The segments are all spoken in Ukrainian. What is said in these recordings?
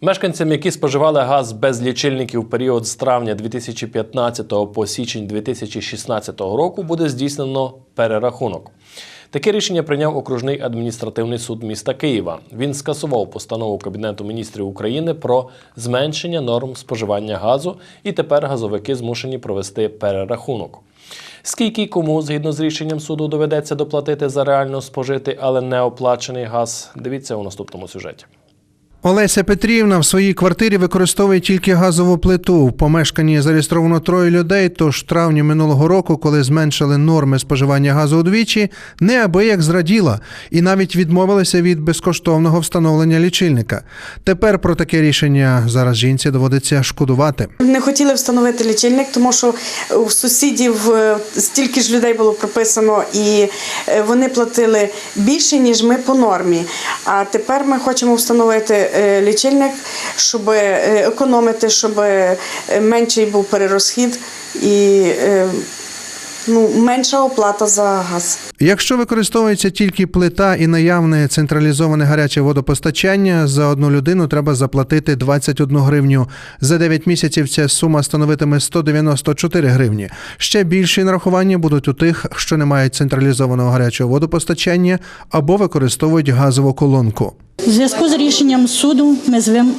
Мешканцям, які споживали газ без лічильників в період з травня 2015 по січень 2016 року, буде здійснено перерахунок. Таке рішення прийняв окружний адміністративний суд міста Києва. Він скасував постанову Кабінету міністрів України про зменшення норм споживання газу, і тепер газовики змушені провести перерахунок. Скільки кому, згідно з рішенням суду, доведеться доплатити за реально спожитий, але не оплачений газ, дивіться у наступному сюжеті. Олеся Петрівна в своїй квартирі використовує тільки газову плиту. В помешканні зареєстровано троє людей. Тож в травні минулого року, коли зменшили норми споживання газу удвічі, неабияк зраділа і навіть відмовилася від безкоштовного встановлення лічильника. Тепер про таке рішення зараз жінці доводиться шкодувати. Не хотіли встановити лічильник, тому що у сусідів е, стільки ж людей було прописано, і е, вони платили більше, ніж ми по нормі. А тепер ми хочемо встановити лічильник, щоб е, економити, щоб е, менший був перерозхід і е, ну, менша оплата за газ. Якщо використовується тільки плита і наявне централізоване гаряче водопостачання, за одну людину треба заплатити 21 гривню. За 9 місяців ця сума становитиме 194 гривні. Ще більші нарахування будуть у тих, що не мають централізованого гарячого водопостачання або використовують газову колонку. У зв'язку з рішенням суду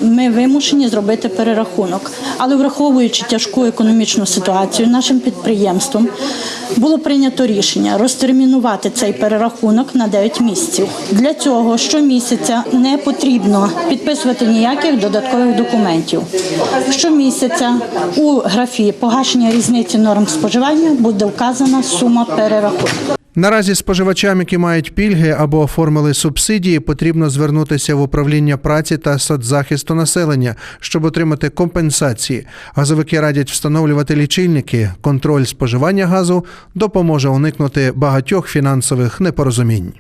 ми вимушені зробити перерахунок, але враховуючи тяжку економічну ситуацію нашим підприємством, було прийнято рішення розтермінувати цей перерахунок на 9 місяців. Для цього щомісяця не потрібно підписувати ніяких додаткових документів. Щомісяця у графі погашення різниці норм споживання буде вказана сума перерахунку. Наразі споживачам, які мають пільги або оформили субсидії, потрібно звернутися в управління праці та соцзахисту населення, щоб отримати компенсації. Газовики радять встановлювати лічильники. Контроль споживання газу допоможе уникнути багатьох фінансових непорозумінь.